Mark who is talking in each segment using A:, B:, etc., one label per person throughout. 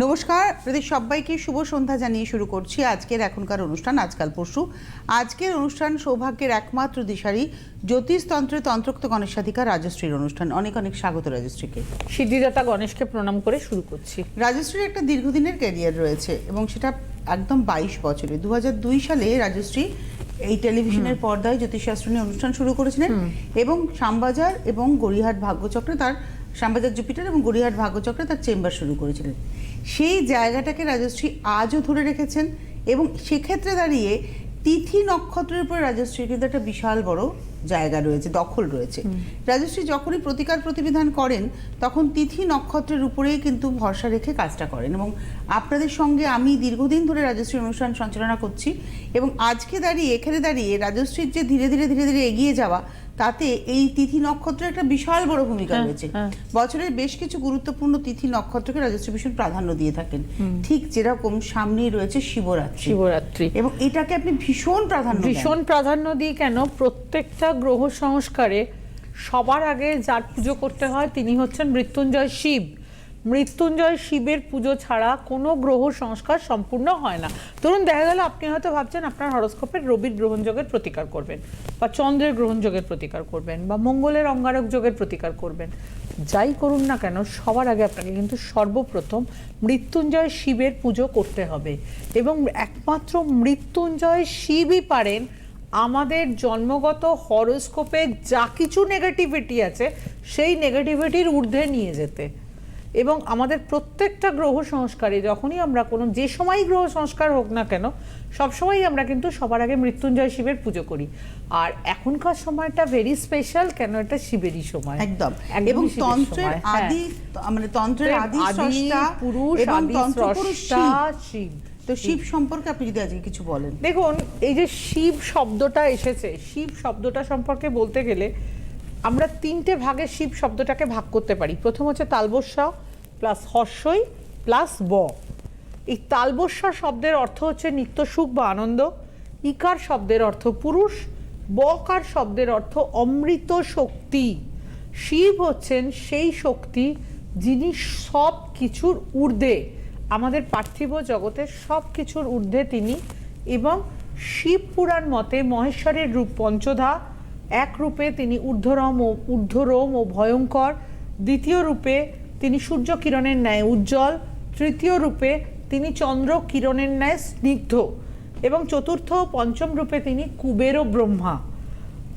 A: নমস্কার প্রতি সবাইকে শুভ সন্ধ্যা জানিয়ে শুরু করছি আজকের এখনকার অনুষ্ঠান আজকাল পরশু। আজকের অনুষ্ঠান সৌভাগ্যের একমাত্র দিশারি জ্যোতিষতন্ত্রে তন্ত্রোক্ত গণেশাধিকার রাজশ্রীর অনুষ্ঠান। অনেক অনেক স্বাগত রাজশ্রীকে।
B: সিদ্ধিদাতা গণেশকে প্রণাম করে শুরু করছি।
A: রাজশ্রীর একটা দীর্ঘদিনের ক্যারিয়ার রয়েছে এবং সেটা একদম বাইশ বছরে দু দুই সালে রাজশ্রী এই টেলিভিশনের পর্দায় জ্যোতিষশাস্ত্র নিয়ে অনুষ্ঠান শুরু করেছিলেন এবং শ্যামবাজার এবং গড়িয়াহাট ভাগ্যচক্রে তার শ্যামবাজার জুপিটার এবং গড়িয়াহাট ভাগ্যচক্রে তার চেম্বার শুরু করেছিলেন। সেই জায়গাটাকে রাজশ্রী আজও ধরে রেখেছেন এবং সেক্ষেত্রে দাঁড়িয়ে তিথি নক্ষত্রের উপরে রাজশ্রীর কিন্তু একটা বিশাল বড় জায়গা রয়েছে দখল রয়েছে। রাজশ্রী যখনই প্রতিকার প্রতিবিধান করেন তখন তিথি নক্ষত্রের উপরেই কিন্তু ভরসা রেখে কাজটা করেন এবং আপনাদের সঙ্গে আমি দীর্ঘদিন ধরে রাজশ্রী অনুষ্ঠান সঞ্চালনা করছি এবং আজকে দাঁড়িয়ে এখানে দাঁড়িয়ে রাজশ্রীর যে ধীরে ধীরে ধীরে ধীরে এগিয়ে যাওয়া তাতে এই তিথি নক্ষত্রের একটা বিশাল বড় ভূমিকা
B: হ্যাঁ,
A: রয়েছে।
B: হ্যাঁ।
A: বছরের বেশ কিছু গুরুত্বপূর্ণ তিথি নক্ষত্রকে রাজস্ব ভীষণ প্রাধান্য দিয়ে থাকেন। ঠিক যেরকম সামনেই রয়েছে শিবরাত্রি।
B: শিবরাত্রি।
A: এবং এটাকে আপনি ভীষণ প্রাধান্য
B: ভীষণ প্রাধান্য দিয়ে কেন? প্রত্যেকটা গ্রহ সংস্কারে সবার আগে যার পুজো করতে হয় তিনি হচ্ছেন মৃত্যুঞ্জয় শিব। মৃত্যুঞ্জয় শিবের পুজো ছাড়া কোনো গ্রহ সংস্কার সম্পূর্ণ হয় না। ধরুন, দেখা গেল আপনি হয়তো ভাবছেন আপনার হরস্কোপের রবির গ্রহণযোগের প্রতিকার করবেন, বা চন্দ্রের গ্রহণযোগের প্রতিকার করবেন, বা মঙ্গলের অঙ্গারক যোগের প্রতিকার করবেন। যাই করুন না কেন, সবার আগে আপনাকে কিন্তু সর্বপ্রথম মৃত্যুঞ্জয় শিবের পুজো করতে হবে। এবং একমাত্র মৃত্যুঞ্জয় শিবই পারেন, আমাদের জন্মগত হরোস্কোপে যা কিছু নেগেটিভিটি আছে, সেই নেগেটিভিটির ঊর্ধ্বে নিয়ে যেতে। এবং আমাদের প্রত্যেকটা গ্রহ সংস্কারে যখনই আমরা কোনো যে সময় গ্রহ সংস্কার হোক না কেন সবসময়ই আমরা কিন্তু সবার আগে মৃত্যুঞ্জয় শিবের পুজো করি। আর এখনকার সময়টা ভেরি স্পেশাল কেন এটা শিবেরই সময়।
A: একদম। এবং তন্ত্রের
B: হ্যাঁ।
A: আদি মানে তন্ত্রের আদি স্রষ্টা
B: পুরুষ
A: এবং
B: আদি স্রষ্টা।
A: শিব। তো শিব সম্পর্কে আপনি যদি আজকে কিছু বলেন।
B: দেখুন এই যে শিব শব্দটা এসেছে শিব শব্দটা সম্পর্কে বলতে গেলে আমরা তিনটে ভাগে শিব শব্দটাকে ভাগ করতে পারি। প্রথম হচ্ছে তালবস্যা প্লাস হর্ষই প্লাস ব। এই তালবস্যা শব্দের অর্থ হচ্ছে নিত্য সুখ বা আনন্দ। ইকার শব্দের অর্থ পুরুষ। বকার শব্দের অর্থ অমৃত শক্তি। শিব হচ্ছেন সেই শক্তি যিনি সব কিছুর ঊর্ধ্বে, আমাদের পার্থিব জগতের সব কিছুর ঊর্ধ্বে তিনি এবং শিব পুরাণ মতে মহেশ্বরের রূপ পঞ্চধা এক রূপে তিনি ঊর্ধ্বরম ও ঊর্ধ্বরম ও ভয়ঙ্কর। দ্বিতীয় রূপে তিনি সূর্য কিরণের ন্যায় উজ্জ্বল। তৃতীয় রূপে তিনি চন্দ্র কিরণের ন্যায় স্নিগ্ধ। এবং চতুর্থ পঞ্চম রূপে তিনি কুবের ও ব্রহ্মা।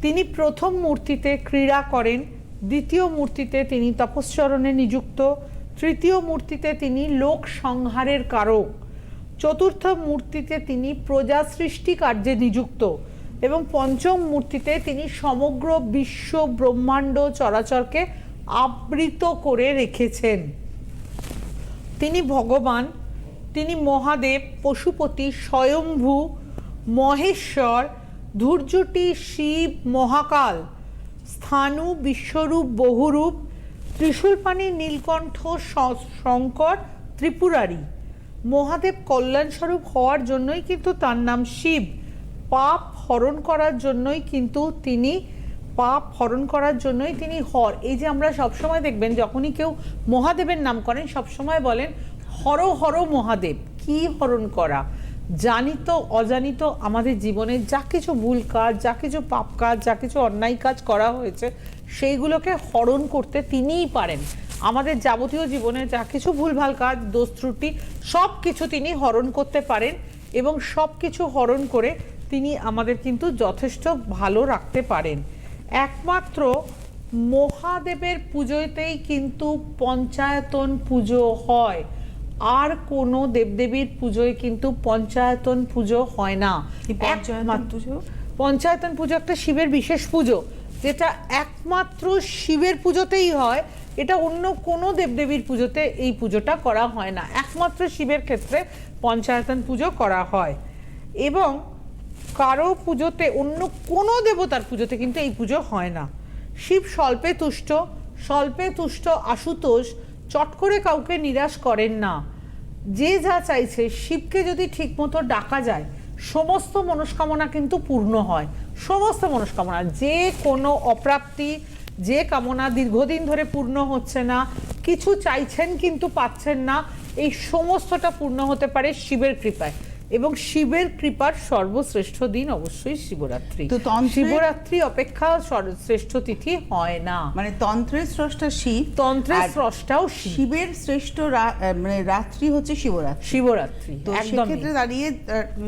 B: তিনি প্রথম মূর্তিতে ক্রীড়া করেন। দ্বিতীয় মূর্তিতে তিনি তপশ্চরণে নিযুক্ত। তৃতীয় মূর্তিতে তিনি লোক সংহারের কারক। চতুর্থ মূর্তিতে তিনি প্রজা সৃষ্টি কার্যে নিযুক্ত। এবং পঞ্চম মূর্তিতে তিনি সমগ্র বিশ্ব ব্রহ্মাণ্ড চরাচরকে আবৃত করে রেখেছেন। তিনি ভগবান, তিনি মহাদেব, পশুপতি, স্বয়ম্ভু, মহেশ্বর ধূর্যটি শিব, মহাকাল, স্থানু, বিশ্বরূপ, বহুরূপ ত্রিশূলপাণি নীলকণ্ঠ শঙ্কর, ত্রিপুরারী। মহাদেব কল্যাণস্বরূপ হওয়ার জন্যই কিন্তু তার নাম শিব। পাপ হরণ করার জন্যই কিন্তু তিনি, পাপ হরণ করার জন্যই তিনি হর। এই যে আমরা সবসময় দেখবেন, যখনই কেউ মহাদেবের নাম করেন, সবসময় বলেন, হর হর, মহাদেব, কি হরণ করা? জানিত, অজানিত আমাদের জীবনে যা কিছু ভুল কাজ, যা কিছু পাপ কাজ, যা কিছু অন্যায় কাজ করা হয়েছে, সেইগুলোকে হরণ করতে তিনিই পারেন। আমাদের যাবতীয় জীবনে যা কিছু ভুলভাল কাজ, দোষ, ত্রুটি সব কিছু তিনি হরণ করতে পারেন এবং সব কিছু হরণ করে তিনি আমাদের কিন্তু যথেষ্ট ভালো রাখতে পারেন। একমাত্র মহাদেবের পুজোতেই কিন্তু পঞ্চায়তন পুজো হয়। আর কোনো দেবদেবীর পুজোয় কিন্তু পঞ্চায়তন পুজো হয় না?
A: পঞ্চায়তন পুজো
B: একটা শিবের বিশেষ পুজো যেটা একমাত্র শিবের পুজোতেই হয়। এটা অন্য কোনো দেবদেবীর পুজোতে এই পুজোটা করা হয় না। একমাত্র শিবের ক্ষেত্রে পঞ্চায়তন পুজো করা হয়। এবং কারও পুজোতে অন্য কোনো দেবতার পুজোতে কিন্তু এই পুজো হয় না। শিব স্বল্পে তুষ্ট স্বল্পে তুষ্ট আশুতোষ, চট করে কাউকে নিরাশ করেন না। যে যা চাইছে, শিবকে যদি ঠিকমতো ডাকা যায়, সমস্ত মনস্কামনা কিন্তু পূর্ণ হয়। সমস্ত মনস্কামনা, যে কোনো অপ্রাপ্তি, যে কামনা দীর্ঘদিন ধরে পূর্ণ হচ্ছে না, কিছু চাইছেন কিন্তু পাচ্ছেন না, এই সমস্তটা পূর্ণ হতে পারে শিবের কৃপায়। এবং শিবের কৃপার সর্বশ্রেষ্ঠ দিন অবশ্যই শিবরাত্রি।
A: তো
B: শিবরাত্রি অপেক্ষা শ্রেষ্ঠ তিথি হয় না।
A: মানে তন্ত্রের স্রষ্টা শিব
B: তন্ত্রের স্রষ্টাও
A: শিবের শ্রেষ্ঠ মানে রাত্রি হচ্ছে শিবরাত্রি।
B: শিবরাত্রি
A: তো সেক্ষেত্রে দাঁড়িয়ে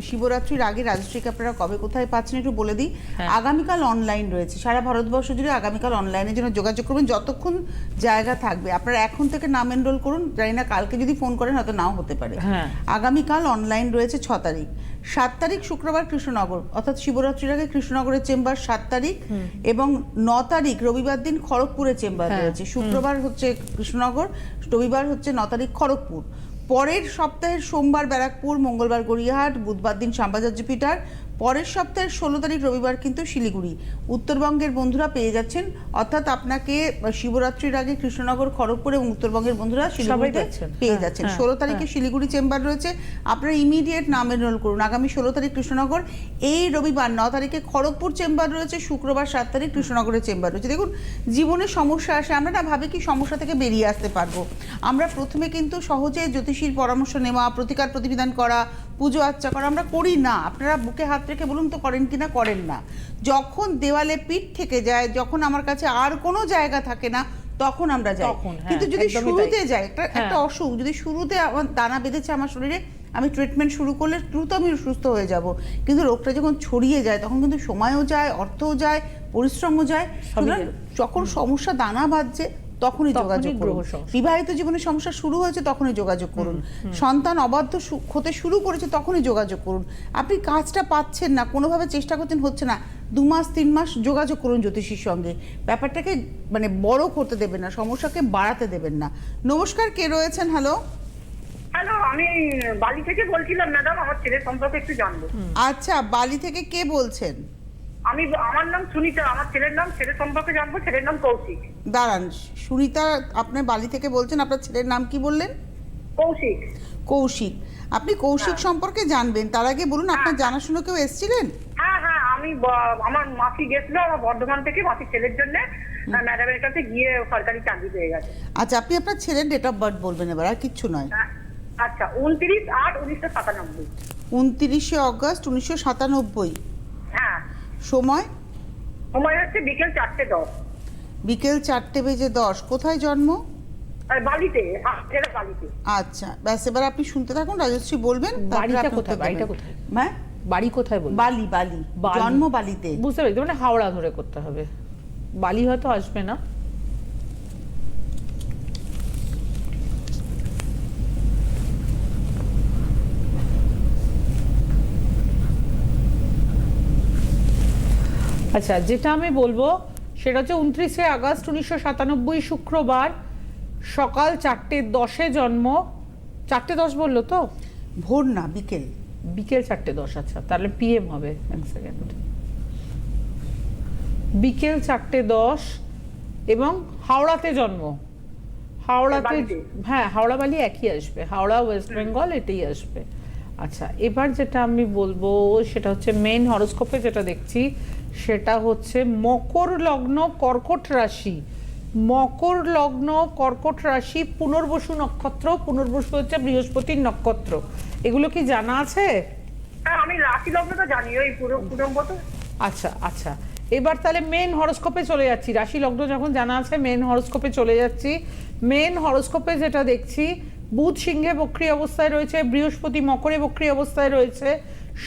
A: শিবরাত্রির আগে রাজশ্রীকে আপনারা কবে কোথায় পাচ্ছেন একটু বলে দিই।
B: হ্যাঁ।
A: আগামীকাল অনলাইন রয়েছে। সারা ভারতবর্ষ জুড়ে আগামীকাল অনলাইনের জন্য যোগাযোগ করবেন। যতক্ষণ জায়গা থাকবে আপনারা এখন থেকে নাম এনরোল করুন। জানি না কালকে যদি ফোন করেন হয়তো নাও হতে পারে।
B: হ্যাঁ।
A: আগামীকাল অনলাইন রয়েছে ছ তারিখ। সাত তারিখ শুক্রবার কৃষ্ণনগর অর্থাৎ শিবরাত্রির আগে কৃষ্ণনগরের চেম্বার সাত তারিখ এবং ন তারিখ রবিবার দিন খড়গপুরের চেম্বার
B: হ্যাঁ,
A: রয়েছে। শুক্রবার হচ্ছে কৃষ্ণনগর রবিবার হচ্ছে ন তারিখ খড়গপুর। পরের সপ্তাহের সোমবার ব্যারাকপুর মঙ্গলবার গড়িয়াহাট বুধবার দিন শ্যামবাজার জুপিটার পরের সপ্তাহের ষোলো তারিখ রবিবার কিন্তু শিলিগুড়ি। উত্তরবঙ্গের বন্ধুরা পেয়ে যাচ্ছেন। অর্থাৎ আপনাকে শিবরাত্রির আগে কৃষ্ণনগর খড়গপুর এবং উত্তরবঙ্গের বন্ধুরা শিলিগুড়িতে পেয়ে
B: হ্যাঁ,
A: যাচ্ছেন।
B: হ্যাঁ,
A: ষোলো তারিখে শিলিগুড়ি চেম্বার রয়েছে। আপনারা ইমিডিয়েট নাম এনরোল করুন। আগামী ষোলো তারিখ কৃষ্ণনগর। এই রবিবার ন তারিখে খড়গপুর চেম্বার রয়েছে। শুক্রবার সাত তারিখ কৃষ্ণনগরের চেম্বার রয়েছে। দেখুন জীবনে সমস্যা আসে। আমরা না ভাবি কি সমস্যা থেকে বেরিয়ে আসতে পারব। আমরা প্রথমে কিন্তু সহজে জ্যোতিষীর পরামর্শ নেওয়া প্রতিকার প্রতিবিধান করা পুজো আচ্চা করা আমরা করি না। আপনারা বুকে হাত রেখে বলুন তো করেন কিনা করেন না। যখন দেওয়ালে পিঠ থেকে যায় যখন আমার কাছে আর কোনো জায়গা থাকে না তখন আমরা যাই।
B: হ্যাঁ,
A: কিন্তু যদি শুরুতে যাই একটা একটা
B: হ্যাঁ।
A: অসুখ যদি শুরুতে আমার দানা বেঁধেছে আমার শরীরে আমি ট্রিটমেন্ট শুরু করলে দ্রুত আমি সুস্থ হয়ে যাব। কিন্তু রোগটা যখন ছড়িয়ে যায় তখন কিন্তু সময়ও যায় অর্থও যায় পরিশ্রমও যায়। যখন সমস্যা দানা বাঁধছে তখনই যোগাযোগ করুন। বিবাহিত জীবনে সমস্যা শুরু হয়েছে তখনই যোগাযোগ করুন। সন্তান অবাধ্য হতে শুরু করেছে তখনই যোগাযোগ করুন। আপনি কাজটা পাচ্ছেন না কোনোভাবে চেষ্টা করছেন হচ্ছে না। দু মাস তিন মাস যোগাযোগ করুন জ্যোতিষীর সঙ্গে। ব্যাপারটাকে মানে বড় করতে দেবেন না সমস্যাকে বাড়াতে দেবেন না। নমস্কার কে রয়েছেন? হ্যালো
C: হ্যালো আমি বালি থেকে বলছিলাম ম্যাডাম আমার ছেলের সম্পর্কে একটু জানব।
A: আচ্ছা বালি থেকে কে বলছেন?
C: আমি আমার নাম সুনিতা আমার ছেলের নাম ছেলের সম্পর্কে জানব ছেলের নাম কৌশিক।
A: দাঁড়ান সুনিতা আপনার বালি থেকে বলছেন আপনার ছেলের নাম কি বললেন?
C: কৌশিক।
A: কৌশিক। আপনি কৌশিক সম্পর্কে জানবেন তার আগে বলুন আপনার জানাশুনো কেউ এসেছিলেন?
C: হ্যাঁ হ্যাঁ আমি আমার মাসি গেছিল আমার বর্ধমান থেকে মাসি ছেলের জন্য। ম্যাডামের কাছে গিয়ে সরকারি চাকরি পেয়ে গেছে।
A: আচ্ছা আপনি আপনার ছেলের ডেট অফ বার্থ বলবেন এবার আর কিচ্ছু নয়।
C: হ্যাঁ, আচ্ছা উনত্রিশ আট উনিশশো সাতানব্বই।
A: উনত্রিশে অগস্ট উনিশশো সাতানব্বই।
C: হ্যাঁ
A: সময়?
C: সময় হচ্ছে বিকেল চারটে দশ।
A: বিকেল চারটে বেজে দশ। কোথায় জন্ম?
C: বালিতে হ্যাঁ, বালিতে।
A: আচ্ছা ব্যাস এবার আপনি শুনতে থাকুন রাজশ্রী বলবেন
B: বাড়িটা কোথায়? বাড়িটা কোথায়?
A: হ্যাঁ?
B: বাড়ি কোথায় বলবেন
A: বালি বালি।
B: বালি।
A: জন্ম বালিতে।
B: বুঝতে পেরেছি মানে হাওড়া ধরে করতে হবে। বালি হয়তো আসবে না। আচ্ছা যেটা আমি বলব সেটা হচ্ছে উনত্রিশে আগস্ট উনিশশো সাতানব্বই শুক্রবার সকাল চারটে দশে জন্ম। চারটে দশ বলল তো?
A: ভোর না বিকেল।
B: বিকেল চারটে দশ আচ্ছা তাহলে পিএম হবে এক সেকেন্ড বিকেল চারটে দশ এবং হাওড়াতে জন্ম। হাওড়াতে হ্যাঁ হাওড়া বালি একই আসবে। হাওড়া ওয়েস্ট বেঙ্গল এটাই আসবে। আচ্ছা এবার যেটা আমি বলব সেটা হচ্ছে মেন হরোস্কোপে যেটা দেখছি সেটা হচ্ছে মকর লগ্ন কর্কট রাশি। মকর লগ্ন কর্কট রাশি পুনর্বসু নক্ষত্র পুনর্বসু হচ্ছে বৃহস্পতির নক্ষত্র। এগুলো কি জানা আছে?
C: হ্যাঁ আমি রাশি লগ্নটা জানি ওই পুরো
B: আচ্ছা আচ্ছা। এবার তাহলে মেন হরোস্কোপে চলে যাচ্ছি। রাশি লগ্ন যখন জানা আছে মেন হরোস্কোপে চলে যাচ্ছি। মেন হরোস্কোপে যেটা দেখছি বুধ সিংহে বক্রি অবস্থায় রয়েছে বৃহস্পতি মকরে বক্রি অবস্থায় রয়েছে।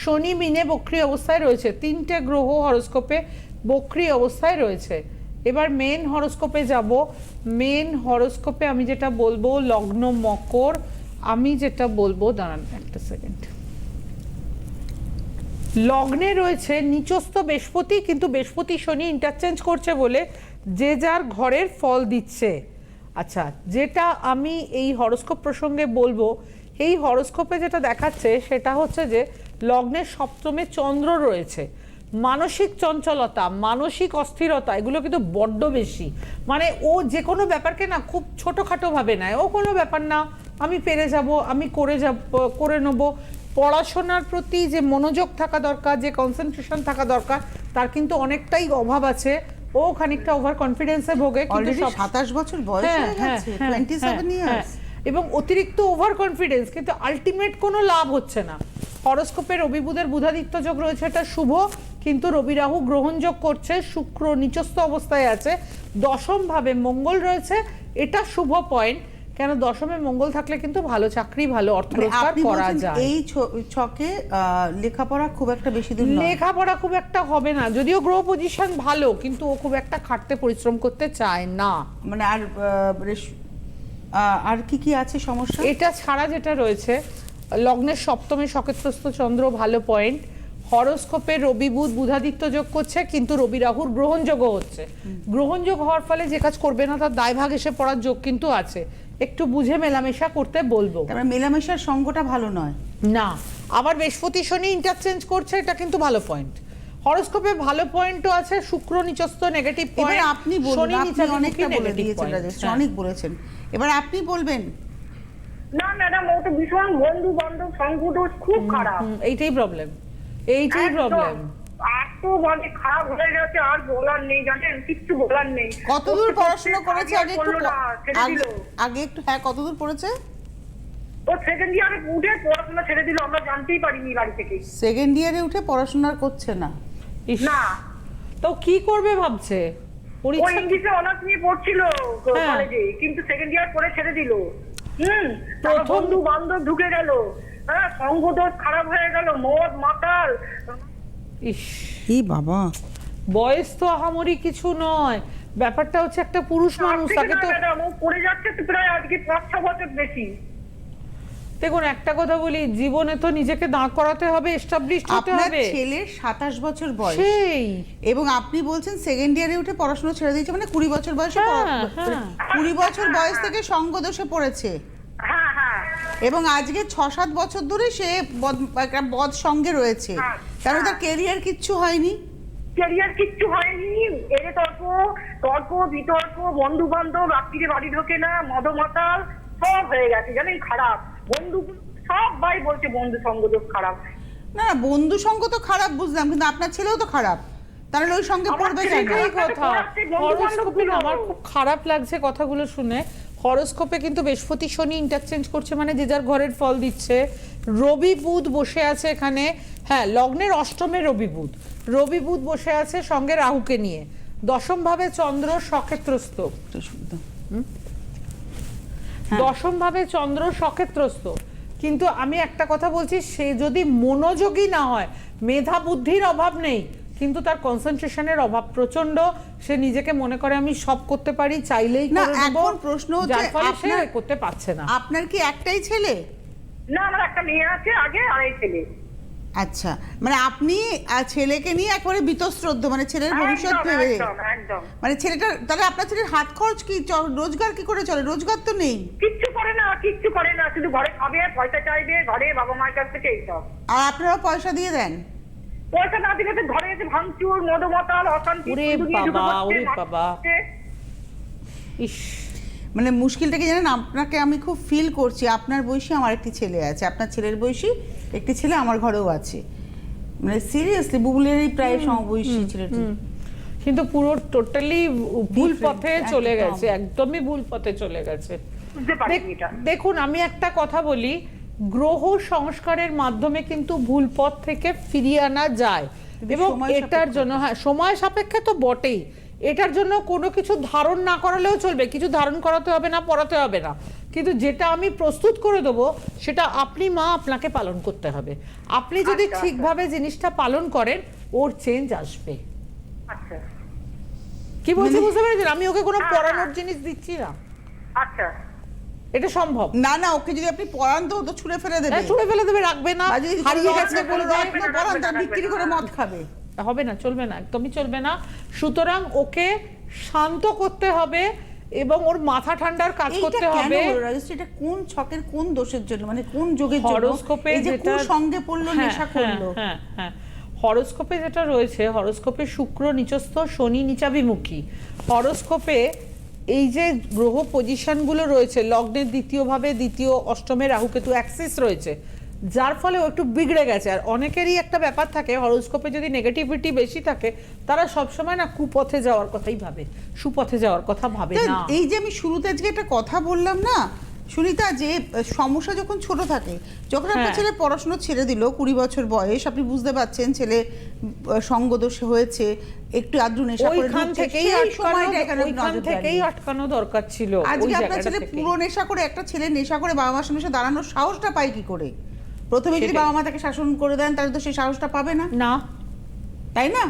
B: শনি, মিনে, বক্রি অবস্থায় রয়েছে। তিনটে গ্রহ হরস্কোপে, বক্রি অবস্থায় রয়েছে। এবার মেন হরস্কোপে যাব। মেন হরস্কোপে আমি যেটা বলব, লগ্ন, মকর। আমি যেটা বলব, দাঁড়ান একটা সেকেন্ড লগ্নে রয়েছে নিচস্থ বৃহস্পতি, কিন্তু বৃহস্পতি শনি ইন্টারচেঞ্জ করছে বলে যে যার ঘরের ফল দিচ্ছে। আচ্ছা যেটা আমি এই হরস্কোপ প্রসঙ্গে বলব, এই হরস্কোপে যেটা দেখাচ্ছে সেটা হচ্ছে যে লগ্নের সপ্তমে চন্দ্র রয়েছে। মানসিক চঞ্চলতা মানসিক অস্থিরতা এগুলো কিন্তু বড্ড বেশি। মানে ও যে কোনো ব্যাপারকে না খুব ছোটোখাটো ভাবে নেয়। ও কোনো ব্যাপার না আমি পেরে যাব আমি করে যাব করে নেব। পড়াশোনার প্রতি যে মনোযোগ থাকা দরকার যে কনসেন্ট্রেশন থাকা দরকার তার কিন্তু অনেকটাই অভাব আছে। ও খানিকটা ওভার কনফিডেন্সে ভোগে কিন্তু
A: অলরেডি
B: সব
A: সাতাশ বছর বয়স
B: হ্যাঁ,
A: হয়ে
B: হ্যাঁ,
A: গেছে ইয়ার্স
B: হ্যাঁ। এবং অতিরিক্ত ওভার কনফিডেন্স কিন্তু আলটিমেট কোনো লাভ হচ্ছে না। হরস্কোপে রবি বুধের বুধাদিত্য যোগ রয়েছে এটা শুভ। কিন্তু রবি রাহু গ্রহণ যোগ করছে শুক্র নিচস্থ অবস্থায় আছে। দশম ভাবে মঙ্গল রয়েছে এটা শুভ পয়েন্ট কেন দশমে মঙ্গল থাকলে কিন্তু ভালো চাকরি ভালো অর্থ
A: মানে
B: রোজগার করা যায়।
A: এই ছকে লেখাপড়া খুব একটা বেশি দূর
B: লেখাপড়া খুব একটা হবে না যদিও গ্রহ পজিশন ভালো কিন্তু ও খুব একটা খাটতে পরিশ্রম করতে চায় না।
A: মানে আর আর কি কি আছে সমস্যা?
B: এটা ছাড়া যেটা রয়েছে লগ্নের সপ্তমে সকেত্রস্ত চন্দ্র ভালো পয়েন্ট হরস্কোপে রবি বুধ বুধাদিত্য যোগ করছে কিন্তু রবি রাহুর গ্রহণযোগও হচ্ছে। গ্রহণযোগ হওয়ার ফলে যে কাজ করবে না তার দায়ভাগ এসে পড়ার যোগ কিন্তু আছে। একটু বুঝে মেলামেশা করতে বলব।
A: তারপরে মেলামেশার সঙ্গটা ভালো নয়।
B: না আবার বৃহস্পতি শনি ইন্টারচেঞ্জ করছে এটা কিন্তু ভালো পয়েন্ট হরস্কোপে ভালো পয়েন্টও আছে শুক্র নিচস্থ নেগেটিভ পয়েন্ট
A: আপনি বলুন আপনি অনেকটা বলে দিয়েছেন রাজশ্রী অনেক বলেছেন। এবার আপনি বলবেন
C: না ম্যাডাম ও তো ভীষণ বন্ধু বান্ধব সংকট খুব খারাপ।
B: এইটাই প্রবলেম এইটাই প্রবলেম
C: এত মানে খারাপ হয়ে গেছে আর বলার নেই জানেন? কিচ্ছু বলার নেই।
A: কতদূর পড়াশোনা করেছে? আগে একটু আগে একটু হ্যাঁ কতদূর পড়েছে?
C: ও সেকেন্ড ইয়ারে উঠে পড়াশোনা ছেড়ে দিল আমরা জানতেই পারিনি বাড়ি থেকে।
A: সেকেন্ড ইয়ারে উঠে পড়াশোনা করছে না।
C: না।
B: তো কি করবে ভাবছে?
C: ও
B: পরীক্ষা
C: ইংলিশে অনার্স নিয়ে পড়ছিল
B: হ্যাঁ।
C: কলেজে কিন্তু সেকেন্ড ইয়ার পরে ছেড়ে দিল। হুম
B: প্রথম-
C: বন্ধু বান্ধব ঢুকে গেল। হ্যাঁ সঙ্গ খারাপ হয়ে গেল মদ মাতাল।
B: ইস।
A: কি বাবা।
B: বয়স তো আহামরি কিছু নয়। ব্যাপারটা হচ্ছে একটা পুরুষ মানুষ তাকে তো
C: পড়ে যাচ্ছে তো প্রায় আজকে পাঁচ ছ বছর বেশি।
B: দেখুন একটা কথা বলি জীবনে তো নিজেকে দাঁড় করাতে হবে এস্টাবলিশ হতে
A: আপনার ছেলের সাতাশ বছর বয়স।
B: সেই।
A: এবং আপনি বলছেন সেকেন্ড ইয়ারে উঠে পড়াশোনা ছেড়ে দিয়েছে মানে কুড়ি বছর বয়সে
B: হ্যাঁ,
A: পড়া-
B: হ্যাঁ।
A: কুড়ি বছর বয়স থেকে সঙ্গ দোষে পড়েছে।
C: হ্যাঁ হ্যাঁ।
A: এবং আজকে ছ সাত বছর ধরে সে বদ- একটা বদ সঙ্গে রয়েছে।
C: হ্যাঁ,
A: কারণ তার
C: হ্যাঁ।
A: কেরিয়ার কিচ্ছু হয়নি।
C: ক্যারিয়ার কিচ্ছু হয়নি। এরে তর্ক তর্ক বিতর্ক বন্ধু বান্ধব রাত্রিরে বাড়ি ঢোকে না মদমাতাল সব হয়ে গেছে জানেন খারাপ। বন্ধু সবাই বলছে বন্ধু সঙ্গ দোষ খারাপ
A: না না বন্ধু সঙ্গ তো খারাপ বুঝলাম কিন্তু আপনার ছেলেও তো খারাপ তাহলে ওই সঙ্গে পড়বে
B: সেটাই কথা হরোস্কোপে আমার খুব খারাপ লাগছে কথাগুলো শুনে হরোস্কোপে কিন্তু বৃহস্পতি শনি ইন্টারচেঞ্জ করছে মানে যে যার ঘরের ফল দিচ্ছে রবি বুধ বসে আছে এখানে হ্যাঁ লগ্নের অষ্টমে রবি বুধ রবি বুধ বসে আছে সঙ্গে রাহুকে নিয়ে দশম ভাবে চন্দ্র সক্ষেত্রস্থ
A: তো শুনতো।
B: দশম ভাবে চন্দ্র সক্ষেত্রস্থ। কিন্তু আমি একটা কথা বলছি সে যদি মনোযোগী না হয় মেধা বুদ্ধির অভাব নেই কিন্তু তার কনসেন্ট্রেশনের অভাব প্রচণ্ড সে নিজেকে মনে করে আমি সব করতে পারি চাইলেই
A: না, এখন প্রশ্ন
B: যার ফলে সে করতে পারছে না।
A: আপনার কি একটাই ছেলে?
C: না আমার একটা মেয়ে আছে আগে আর এই ছেলে।
A: আচ্ছা মানে আপনি ছেলেকে নিয়ে একবারে বিতশ্রদ্ধ মানে ছেলের ভবিষ্যৎ ভেবে। মানে ছেলেটা তাহলে আপনার ছেলের হাত খরচ কি? রোজগার কি করে চলে? রোজগার তো নেই।
C: কিচ্ছু করে না কিচ্ছু করে না শুধু ঘরে খাবে পয়সা চাইবে ঘরে বাবা মায়ের কাছ থেকে এইসব
A: আর আপনারা পয়সা দিয়ে দেন?
C: পয়সা না দিলে তো ঘরে এসে ভাঙচুর মদমাতাল অশান্তি
B: ওরে বাবা, ওরে বাবা। ইস।
A: মানে মুশকিলটা কি জানেন আপনাকে আমি খুব ফিল করছি। আপনার বয়সী আমার একটি ছেলে আছে। আপনার ছেলের বয়সী একটি ছেলে আমার ঘরেও আছে। মানে সিরিয়াসলি বুবুলেরই প্রায় সমবয়সী ছেলেটি।
B: কিন্তু পুরো টোটালি ভুল পথে চলে গেছে একদমই ভুল পথে চলে গেছে। দেখুন আমি একটা কথা বলি গ্রহ সংস্কারের মাধ্যমে কিন্তু ভুল পথ থেকে ফিরিয়ে আনা যায়। এবং এটার জন্য হ্যাঁ সময় সাপেক্ষে তো বটেই। এটার জন্য কোনো কিছু ধারণ না করালেও চলবে। কিছু ধারণ করাতে হবে না পড়াতে হবে না। কিন্তু যেটা আমি প্রস্তুত করে দেবো সেটা আপনি মা আপনাকে পালন করতে হবে। আপনি যদি
C: আচ্ছা, আচ্ছা।
B: ঠিকভাবে জিনিসটা পালন করেন ওর চেঞ্জ আসবে।
C: আচ্ছা।
B: কি বলছি
A: মানে-
B: বুঝতে পেরেছেন? আমি ওকে কোনো
C: হ্যাঁ,
B: পড়ানোর
C: হ্যাঁ।
B: জিনিস দিচ্ছি না।
C: আচ্ছা।
B: এটা সম্ভব।
A: না না ওকে যদি আপনি পড়ান তো তো ছুঁড়ে ফেলে দেবে।
B: হ্যাঁ, ছুঁড়ে ফেলে দেবে রাখবে না।
A: যদি
B: হারিয়ে গেছে
A: বলে রত্ন পড়ান তার বিক্রি করে মদ খাবে।
B: হবে না চলবে না একদমই চলবে না। সুতরাং ওকে শান্ত করতে হবে এবং ওর মাথা ঠান্ডার কাজ করতে হবে।
A: এটা কোন ছকের কোন দোষের জন্য? মানে কোন যোগের জন্য?
B: হরোস্কোপে যেটা
A: সঙ্গে পড়ল
B: হ্যাঁ,
A: নেশা করল।
B: হ্যাঁ হ্যাঁ। হরোস্কোপে যেটা রয়েছে হরোস্কোপে শুক্র নিচস্থ শনি নিচাভিমুখী। হরোস্কোপে এই যে গ্রহ পজিশনগুলো রয়েছে লগ্নের দ্বিতীয়ভাবে দ্বিতীয় অষ্টমে রাহুকেতু অ্যাক্সিস রয়েছে যার ফলে ও একটু বিগড়ে গেছে। আর অনেকেরই একটা ব্যাপার থাকে হরোস্কোপে যদি নেগেটিভিটি বেশি থাকে তারা সবসময় না কুপথে যাওয়ার কথাই ভাবে সুপথে যাওয়ার কথা ভাবে না।
A: এই যে আমি শুরুতে আজকে একটা কথা বললাম না সুনিতা যে সমস্যা যখন ছোট থাকে যখন আপনার
B: হ্যাঁ।
A: ছেলে পড়াশোনা ছেড়ে দিল কুড়ি বছর বয়স আপনি বুঝতে পারছেন ছেলে সঙ্গদোষ হয়েছে একটু আদ্রু নেশা করে
B: ওইখান থেকেই আটকানো ওইখান থেকেই আটকানো দরকার ছিল
A: আজকে আপনার ছেলে পুরো নেশা করে একটা ছেলে নেশা করে বাবা মার সামনে দাঁড়ানোর সাহসটা পায় কি করে? প্রথমে যদি বাবা মা তাকে শাসন করে দেন তাহলে তো সেই সাহসটা পাবে না।
B: না।
A: তাই না?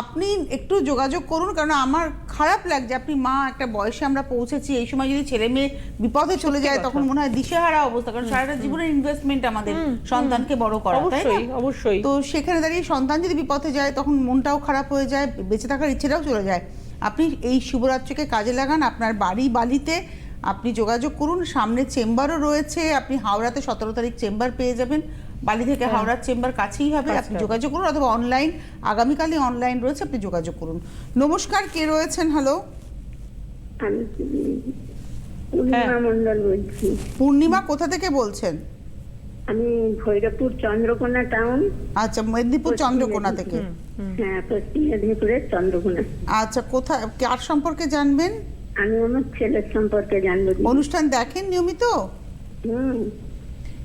A: আপনি একটু যোগাযোগ করুন কারণ আমার খারাপ লাগছে। আপনি মা একটা বয়সে আমরা পৌঁছেছি এই সময় যদি ছেলে মেয়ে বিপদে চলে যায় তখন মনে হয় দিশেহারা অবস্থা কারণ সারাটা জীবনের ইনভেস্টমেন্ট আমাদের সন্তানকে বড় করা তাই
B: অবশ্যই
A: তো সেখানে দাঁড়িয়ে সন্তান যদি বিপথে যায় তখন মনটাও খারাপ হয়ে যায় বেঁচে থাকার ইচ্ছেটাও চলে যায়। আপনি এই শিবরাত্রিকে কাজে লাগান আপনার বাড়ি বালিতে আপনি যোগাযোগ করুন সামনে চেম্বারও রয়েছে আপনি হাওড়াতে সতেরো তারিখ চেম্বার পেয়ে যাবেন। বালি থেকে হাওড়ার চেম্বার কাছেই হবে আপনি যোগাযোগ করুন অথবা অনলাইন আগামীকালই অনলাইন রয়েছে আপনি যোগাযোগ করুন। নমস্কার কে রয়েছেন? হ্যালো
D: পূর্ণিমা মন্ডল বলছি।
A: পূর্ণিমা কোথা থেকে বলছেন?
D: আমি ভৈরবপুর চন্দ্রকোনা টাউন।
A: আচ্ছা মেদিনীপুর চন্দ্রকোনা থেকে।
D: হ্যাঁ পশ্চিম মেদিনীপুরের চন্দ্রকোনা।
A: আচ্ছা কোথায় কার সম্পর্কে জানবেন?
D: আমি আমার ছেলের সম্পর্কে জানব
A: অনুষ্ঠান দেখেন নিয়মিত
D: হুম।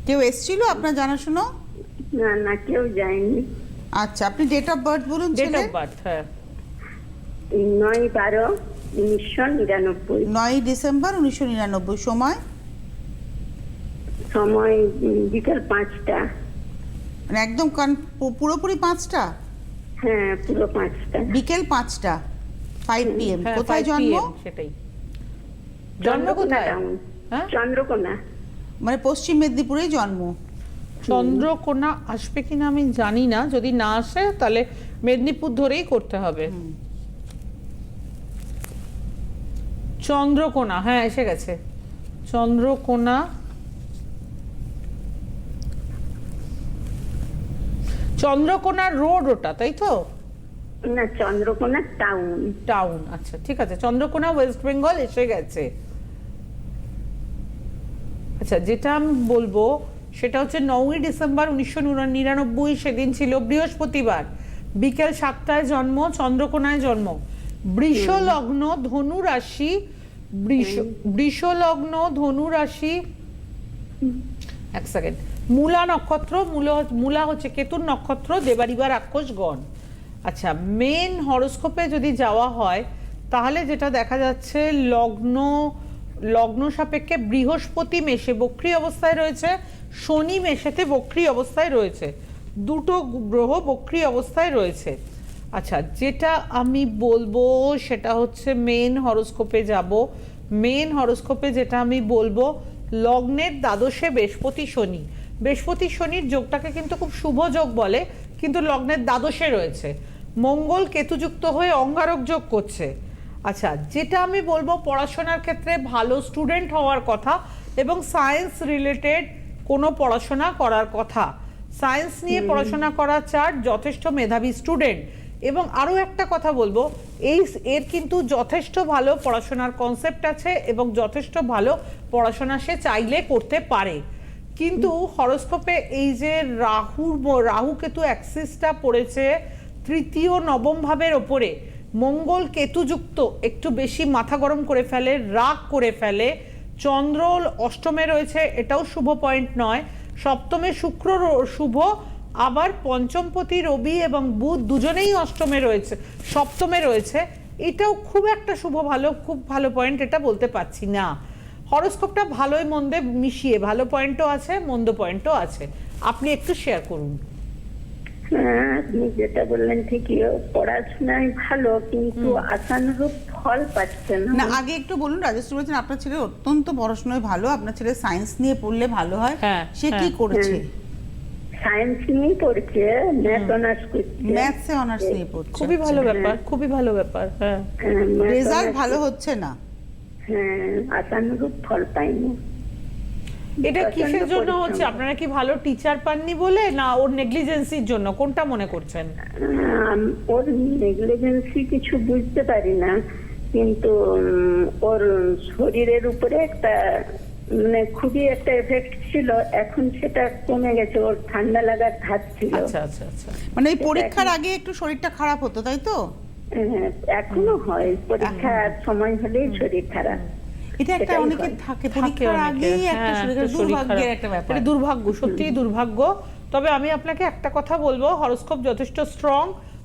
A: কেউ এসেছিল আপনার জানাশুনো?
D: না না কেউ যায়নি।
A: আচ্ছা আপনি ডেট অফ বার্থ বলুন
B: ডেট অফ বার্থ হ্যাঁ।
D: নয় বারো উনিশশো নিরানব্বই।
A: নয় ডিসেম্বর উনিশশো নিরানব্বই সময়?
D: সময় বিকাল পাঁচটা।
A: মানে একদম পুরোপুরি পাঁচটা?
D: হ্যাঁ পুরো পাঁচটা।
A: বিকেল পাঁচটা ফাইভ পিএম
B: হ্যাঁ
A: কোথায় জন্ম?
B: সেটাই। জন্ম
D: চন্দ্রকোনা
B: কোথায়? হ্যাঁ?
D: চন্দ্রকোনা।
A: মানে পশ্চিম মেদিনীপুরেই জন্ম।
B: চন্দ্রকোনা আসবে কিনা আমি জানি না। যদি না আসে তাহলে মেদিনীপুর ধরেই করতে হবে। চন্দ্রকোনা হ্যাঁ এসে গেছে। চন্দ্রকোনা। চন্দ্রকোনা রোড ওটা তাই তো?
D: না চন্দ্রকোনা টাউন।
B: টাউন আচ্ছা ঠিক আছে। চন্দ্রকোনা ওয়েস্ট বেঙ্গল এসে গেছে। আচ্ছা যেটা আমি বলব সেটা হচ্ছে নয়ই ডিসেম্বর উনিশশো নিরানব্বই সেদিন ছিল বৃহস্পতিবার। বিকেল সাতটায় জন্ম, চন্দ্রকোনায় জন্ম। বৃষ লগ্ন ধনু রাশি, বৃষ লগ্ন ধনু রাশি, এক সেকেন্ড মূলা নক্ষত্র, মূলা হচ্ছে কেতুর নক্ষত্র দেবারিবার রাক্ষস গণ। আচ্ছা মেন হরস্কোপে যদি যাওয়া হয়, তাহলে যেটা দেখা যাচ্ছে লগ্ন লগ্ন সাপেক্ষে বৃহস্পতি মেষে বক্রি অবস্থায় রয়েছে, শনি মেষেতে বক্রি অবস্থায় রয়েছে, দুটো গ্রহ বক্রি অবস্থায় রয়েছে। আচ্ছা যেটা আমি বলব সেটা হচ্ছে মেন হরোস্কোপে যাব। মেন হরোস্কোপে যেটা আমি বলব, লগ্নের দ্বাদশে বৃহস্পতি শনি। বৃহস্পতি শনির যোগটাকে কিন্তু খুব শুভ যোগ বলে, কিন্তু লগ্নের দ্বাদশে রয়েছে। মঙ্গল কেতুযুক্ত হয়ে অঙ্গারক যোগ করছে। আচ্ছা যেটা আমি বলব পড়াশোনার ক্ষেত্রে ভালো স্টুডেন্ট হওয়ার কথা এবং সায়েন্স রিলেটেড কোনো পড়াশোনা করার কথা। সায়েন্স নিয়ে পড়াশোনা করা চার্ট যথেষ্ট মেধাবী স্টুডেন্ট এবং আরও একটা কথা বলব এই এর কিন্তু যথেষ্ট ভালো পড়াশোনার কনসেপ্ট আছে এবং যথেষ্ট ভালো পড়াশোনা সে চাইলে করতে পারে। কিন্তু হরস্কোপে এই যে রাহুর রাহু কেতু অ্যাক্সিসটা পড়েছে তৃতীয় নবম ভাবের ওপরে। মঙ্গল কেতুযুক্ত একটু বেশি মাথা গরম করে ফেলে, রাগ করে ফেলে। চন্দ্র অষ্টমে রয়েছে, এটাও শুভ পয়েন্ট নয়। সপ্তমে শুক্র শুভ, আবার পঞ্চমপতি রবি এবং বুধ দুজনেই অষ্টমে রয়েছে, সপ্তমে রয়েছে। এটাও খুব একটা শুভ, ভালো, খুব ভালো পয়েন্ট এটা বলতে পারছি না। হরস্কোপটা ভালোই মন্দে মিশিয়ে, ভালো পয়েন্টও আছে, মন্দ পয়েন্টও আছে। আপনি একটু শেয়ার করুন।
D: আপনি যেটা বললেন ঠিকই পড়াশোনায় ভালো কিন্তু আশানুরূপ ফল পাচ্ছে
A: না।
D: না
A: আগে একটু বলুন রাজশ্রী বলছেন আপনার ছেলে অত্যন্ত পড়াশোনায় ভালো আপনার ছেলে সায়েন্স নিয়ে পড়লে ভালো হয়।
B: হ্যাঁ,
A: সে কি
B: হ্যাঁ।
A: করেছে
D: সায়েন্স নিয়েই পড়ছে ম্যাথ অনার্স করছে।
A: ম্যাথসে অনার্স নিয়ে পড়ছে।
B: খুবই ভালো ব্যাপার খুবই ভালো ব্যাপার হ্যাঁ।
D: হ্যাঁ,
A: রেজাল্ট ভালো হচ্ছে না।
D: হ্যাঁ আশানুরূপ ফল পাইনি।
B: এটা কিসের জন্য হচ্ছে? আপনারা কি ভালো টিচার পাননি বলে না ওর নেগলিজেন্সির জন্য? কোনটা মনে করছেন?
D: ওর নেগলিজেন্সি কিছু বুঝতে পারি না কিন্তু ওর শরীরের উপরে একটা মানে খুবই একটা এফেক্ট ছিল এখন সেটা কমে গেছে ওর ঠান্ডা লাগার ধাত ছিল।
B: আচ্ছা আচ্ছা আচ্ছা।
A: মানে এই পরীক্ষার আগে একটু শরীরটা খারাপ হতো তাই তো?
D: হ্যাঁ, এখনও হয়। পরীক্ষার সময় হলেই শরীর খারাপ।
A: এটা একটা
D: হয়।
A: থাকে পরীক্ষার আগেই একটা
B: হ্যাঁ,
A: দুর্ভাগ্যের একটা ব্যাপার।
B: এটা দুর্ভাগ্য সত্যিই দুর্ভাগ্য। তবে আমি আপনাকে একটা কথা বলব হরোস্কোপ যথেষ্ট স্ট্রং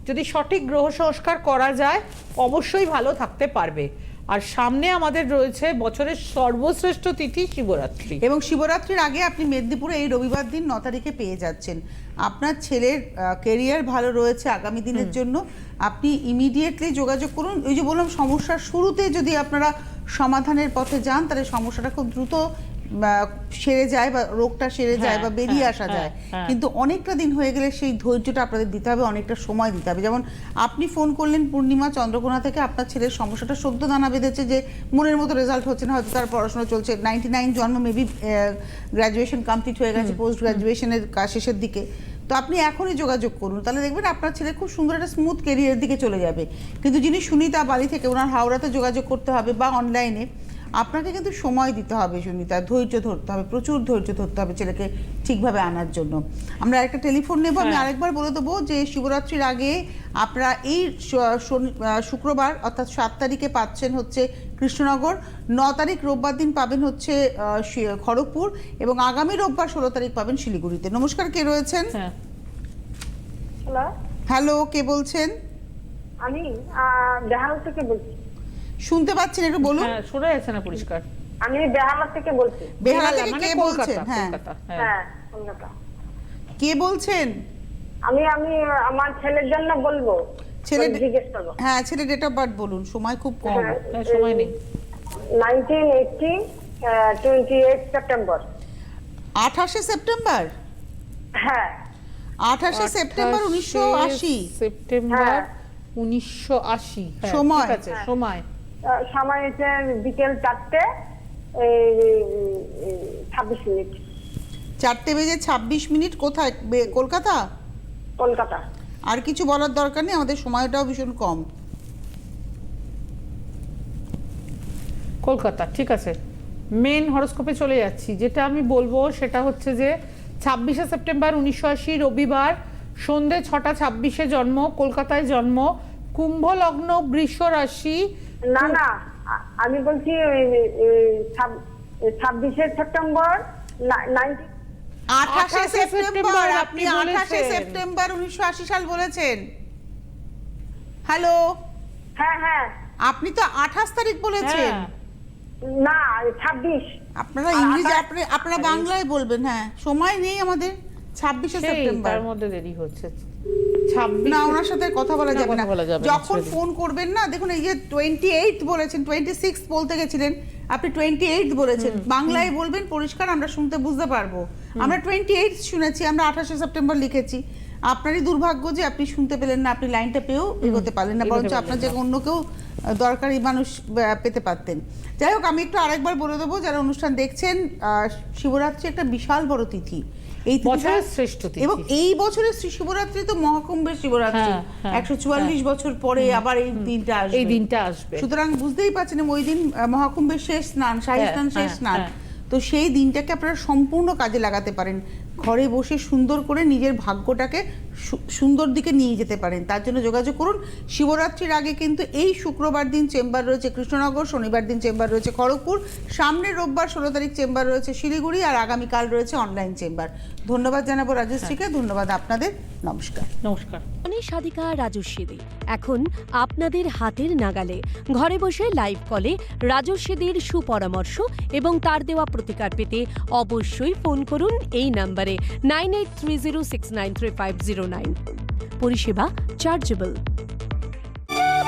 B: যদি সঠিক গ্রহ সংস্কার করা যায় অবশ্যই ভালো থাকতে পারবে। আর সামনে আমাদের রয়েছে বছরের সর্বশ্রেষ্ঠ তিথি শিবরাত্রি।
A: এবং শিবরাত্রির আগে আপনি মেদিনীপুরে এই রবিবার দিন ন তারিখে পেয়ে যাচ্ছেন। আপনার ছেলের কেরিয়ার ভালো রয়েছে আগামী দিনের জন্য। আপনি ইমিডিয়েটলি যোগাযোগ করুন। ওই যে বললাম সমস্যার শুরুতে যদি আপনারা সমাধানের পথে যান তাহলে সমস্যাটা খুব দ্রুত সেরে যায় বা রোগটা সেরে যায়
B: হ্যাঁ,
A: বা বেরিয়ে
B: হ্যাঁ,
A: আসা
B: হ্যাঁ,
A: যায়। কিন্তু অনেকটা দিন হয়ে গেলে সেই ধৈর্যটা আপনাদের দিতে হবে অনেকটা সময় দিতে হবে। যেমন আপনি ফোন করলেন পূর্ণিমা চন্দ্রকোনা থেকে আপনার ছেলের সমস্যাটা সদ্য দানা বেঁধেছে যে মনের মতো রেজাল্ট হচ্ছে না হয়তো তার পড়াশোনা চলছে। নাইনটি নাইন জন্ম মেবি গ্র্যাজুয়েশন কমপ্লিট হয়ে গেছে পোস্ট গ্র্যাজুয়েশনের শেষের দিকে। তো আপনি এখনই যোগাযোগ করুন। তাহলে দেখবেন আপনার ছেলে খুব সুন্দর একটা স্মুথ কেরিয়ারের দিকে চলে যাবে। কিন্তু যিনি সুনিতা বাড়ি থেকে ওনার হাওড়াতে যোগাযোগ করতে হবে বা অনলাইনে আপনাকে কিন্তু সময় দিতে হবে সুনিতা। ধৈর্য ধরতে হবে প্রচুর ধৈর্য ধরতে হবে ছেলেকে ঠিকভাবে আনার জন্য। আমরা একটা টেলিফোন নেব আমি
B: হ্যাঁ।
A: আরেকবার বলে দেবো যে শিবরাত্রির আগে আপনারা এই শনি- শুক্রবার অর্থাৎ সাত তারিখে পাচ্ছেন হচ্ছে কৃষ্ণনগর ন তারিখ রোববার দিন পাবেন হচ্ছে আহ, খড়গপুর এবং আগামী রোববার ষোলো তারিখ পাবেন শিলিগুড়িতে। নমস্কার কে রয়েছেন?
B: হ্যাঁ।
C: হ্যালো
A: কে বলছেন?
C: আমি আহ, থেকে বলছি।
A: শুনতে পাচ্ছেন একটু বলুন?
B: হ্যাঁ শোনা যাচ্ছে না পরিষ্কার।
C: আমি বেহালা থেকে বলছি।
A: বেহালা থেকে
B: মানে
A: কে
B: কলকাতা
A: বলছেন হ্যাঁ।
B: কলকাতা হ্যাঁ।
C: হ্যাঁ
A: কে বলছেন?
C: আমি আমি আমার ছেলের জন্য বলব।
A: ছেলে-
C: জিজ্ঞেস করব।
A: হ্যাঁ ছেলে ডেট অফ বার্থ বলুন সময় খুব কম।
B: হ্যাঁ, সময় নেই।
C: Nineteen eighty twenty eight September
A: আঠাশে সেপ্টেম্বর
C: হ্যাঁ।
A: আঠাশে সেপ্টেম্বর উনিশশো আশি।
B: সেপ্টেম্বর
C: হ্যাঁ।
B: উনিশশো আশি। হ্যাঁ,
A: সময়।
B: ঠিক আছে সময়।
C: সময় হচ্ছে বিকেল চারটে ছাব্বিশ মিনিট।
A: চারটে বেজে ছাব্বিশ মিনিট কোথায়? কলকাতা?
C: কলকাতা।
A: আর কিছু বলার দরকার নেই? আমাদের সময়টাও ভীষণ কম।
B: কলকাতা ঠিক আছে। মেন হরস্কোপে চলে যাচ্ছি। যেটা আমি বলব সেটা হচ্ছে যে ছাব্বিশে সেপ্টেম্বর উনিশশো আশি রবিবার সন্ধে ছটা ছাব্বিশে জন্ম কলকাতায় জন্ম। কুম্ভ লগ্ন বৃষ রাশি
C: না না আমি বলছি ছাব্বিশে সেপ্টেম্বর
A: আঠাশে সেপ্টেম্বর আপনি আঠাশে সেপ্টেম্বর উনিশশো আশি সাল বলেছেন। হ্যালো?
C: হ্যাঁ হ্যাঁ।
A: আপনি তো আঠাশ তারিখ বলেছেন।
B: হ্যাঁ।
C: না ছাব্বিশ।
A: আপনারা ইংরেজি আপনি আপনারা বাংলায় বলবেন হ্যাঁ। সময় নেই আমাদের ছাব্বিশে সেপ্টেম্বর।
B: মধ্যে দেরি হচ্ছে। ছাব্বিশ।
A: না ওনার সাথে কথা বলা যাবে না। যখন ফোন করবেন না দেখুন এই যে টোয়েন্টি এইট বলেছেন টোয়েন্টি সিক্স বলতে গেছিলেন আপনি টোয়েন্টি এইট বলেছেন বাংলায় বলবেন পরিষ্কার আমরা শুনতে বুঝতে পারব। আমরা টোয়েন্টি এইট শুনেছি আমরা আঠাশে সেপ্টেম্বর লিখেছি। আপনারই দুর্ভাগ্য যে আপনি শুনতে পেলেন না আপনি লাইনটা পেয়েও এগোতে পারলেন না বরঞ্চ আপনার যে অন্য কেউ দরকারি মানুষ পেতে পারতেন। যাই হোক আমি একটু আরেকবার বলে দেবো যারা অনুষ্ঠান দেখছেন আহ, শিবরাত্রি একটা বিশাল বড় তিথি। এই
B: বছরের শ্রেষ্ঠ।
A: এবং এই বছরের শিবরাত্রি তো মহাকুম্ভের শিবরাত্রি।
B: হ্যাঁ, হ্যাঁ,
A: একশো চুয়াল্লিশ বছর পরে আবার এই দিনটা আসবে।
B: এই দিনটা আসবে।
A: সুতরাং বুঝতেই পারছেন ওই দিন মহাকুম্ভের শেষ স্নান শাহী
B: হ্যাঁ,
A: স্নান শেষ
B: হ্যাঁ,
A: স্নান।
B: হ্যাঁ।
A: তো সেই দিনটাকে আপনারা সম্পূর্ণ কাজে লাগাতে পারেন। ঘরে বসে সুন্দর করে নিজের ভাগ্যটাকে সুন্দর দিকে নিয়ে যেতে পারেন। তার জন্য যোগাযোগ করুন। শিবরাত্রির আগে কিন্তু এই শুক্রবার দিন চেম্বার রয়েছে কৃষ্ণনগর শনিবার দিন চেম্বার রয়েছে খড়গপুর সামনের রোববার ষোলো তারিখ চেম্বার রয়েছে শিলিগুড়ি আর আগামীকাল রয়েছে অনলাইন চেম্বার। ধন্যবাদ জানাব রাজশ্রীকে ধন্যবাদ আপনাদের নমস্কার।
B: নমস্কার।
E: অনেক সাধিকা রাজস্বী দে এখন আপনাদের হাতের নাগালে ঘরে বসে লাইভ কলে রাজস্বী দির সুপরামর্শ এবং তার দেওয়া প্রতিকার পেতে অবশ্যই ফোন করুন এই নাম্বারে nine eight three zero six nine three five zero nine পরিষেবা চার্জেবল